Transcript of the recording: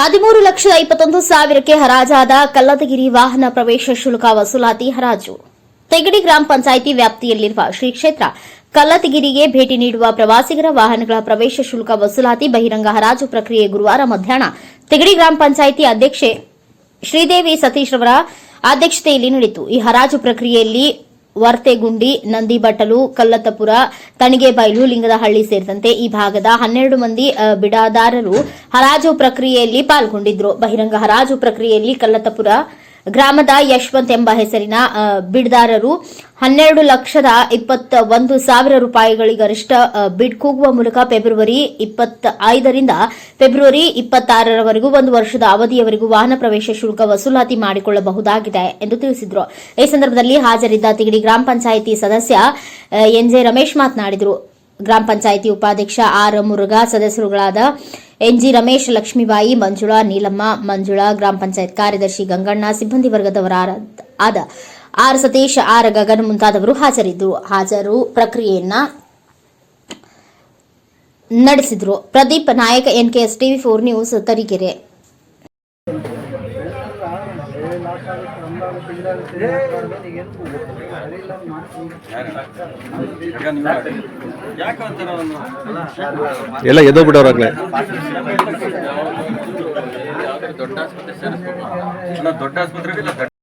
ಹದಿಮೂರು ಲಕ್ಷ ಇಪ್ಪತ್ತೊಂದು ಸಾವಿರಕ್ಕೆ ಹರಾಜಾದ ಕಲ್ಲದಗಿರಿ ವಾಹನ ಪ್ರವೇಶ ಶುಲ್ಕ ವಸೂಲಾತಿ ಹರಾಜು. ತೆಗಡಿ ಗ್ರಾಮ ಪಂಚಾಯಿತಿ ವ್ಯಾಪ್ತಿಯಲ್ಲಿರುವ ಶ್ರೀ ಕ್ಷೇತ್ರ ಕಲ್ಲತಗಿರಿಗೆ ಭೇಟಿ ನೀಡುವ ಪ್ರವಾಸಿಗರ ವಾಹನಗಳ ಪ್ರವೇಶ ಶುಲ್ಕ ವಸೂಲಾತಿ ಬಹಿರಂಗ ಹರಾಜು ಪ್ರಕ್ರಿಯೆ ಗುರುವಾರ ಮಧ್ಯಾಹ್ನ ತೆಗಡಿ ಗ್ರಾಮ ಪಂಚಾಯಿತಿ ಅಧ್ಯಕ್ಷೆ ಶ್ರೀದೇವಿ ಸತೀಶ್ ರವರ ಅಧ್ಯಕ್ಷತೆಯಲ್ಲಿ ನಡೆಯಿತು. ಈ ಹರಾಜು ಪ್ರಕ್ರಿಯೆಯಲ್ಲಿ ವರ್ತೆಗುಂಡಿ, ನಂದಿಬಟ್ಟಲು, ಕಲ್ಲತ್ತಪುರ, ತಣಿಗೆಬೈಲು, ಲಿಂಗದಹಳ್ಳಿ ಸೇರಿದಂತೆ ಈ ಭಾಗದ ಹನ್ನೆರಡು ಮಂದಿ ಬಿಡಾದಾರರು ಹರಾಜು ಪ್ರಕ್ರಿಯೆಯಲ್ಲಿ ಪಾಲ್ಗೊಂಡಿದ್ರು. ಬಹಿರಂಗ ಹರಾಜು ಪ್ರಕ್ರಿಯೆಯಲ್ಲಿ ಕಲ್ಲತ್ತಪುರ ಗ್ರಾಮದ ಯಶವಂತ್ ಎಂಬ ಹೆಸರಿನ ಬಿಡ್ದಾರರು ಹನ್ನೆರಡು ಲಕ್ಷದ ಇಪ್ಪತ್ತ ಒಂದು ಸಾವಿರ ರೂಪಾಯಿಗಳಿಗೆ ಗರಿಷ್ಠ ಅ, ಬಿಡ್ ಕೂಗುವ ಮೂಲಕ ಫೆಬ್ರವರಿ ಇಪ್ಪತ್ತ ಐದರಿಂದ ಫೆಬ್ರವರಿ ಇಪ್ಪತ್ತಾರರವರೆಗೂ ಒಂದು ವರ್ಷದ ಅವಧಿಯವರೆಗೂ ವಾಹನ ಪ್ರವೇಶ ಶುಲ್ಕ ವಸೂಲಾತಿ ಮಾಡಿಕೊಳ್ಳಬಹುದಾಗಿದೆ ಎಂದು ತಿಳಿಸಿದರು. ಈ ಸಂದರ್ಭದಲ್ಲಿ ಹಾಜರಿದ್ದ ತಿಗಡಿ ಗ್ರಾಮ ಪಂಚಾಯಿತಿ ಸದಸ್ಯ ಎನ್ಜೆ ರಮೇಶ್ ಮಾತನಾಡಿದರು. ಗ್ರಾಮ ಪಂಚಾಯಿತಿ ಉಪಾಧ್ಯಕ್ಷ ಆರ್ ಮುರುಘಾ, ಸದಸ್ಯರುಗಳಾದ ಎನ್ಜಿ ರಮೇಶ್, ಲಕ್ಷ್ಮೀಬಾಯಿ, ಮಂಜುಳಾ, ನೀಲಮ್ಮ, ಮಂಜುಳಾ, ಗ್ರಾಮ ಪಂಚಾಯತ್ ಕಾರ್ಯದರ್ಶಿ ಗಂಗಣ್ಣ, ಸಿಬ್ಬಂದಿ ವರ್ಗದವರ ಆದ ಆರ್ ಸತೀಶ್, ಆರ್ ಗಗನ್ ಮುಂತಾದವರು ಹಾಜರಿದ್ದರು ಹಾಜರು ಪ್ರಕ್ರಿಯೆಯನ್ನ ನಡೆಸಿದರು. Pradeep Nayak NKS TV four news Tarikere. ಯಾಕೆ ಎದೋ ಬಿಡೋರಾಗ್ಲೇ. ಎಲ್ಲ ದೊಡ್ಡ ಆಸ್ಪತ್ರೆ ದೊಡ್ಡ ಆಸ್ಪತ್ರೆಗೆ ಇಲ್ಲ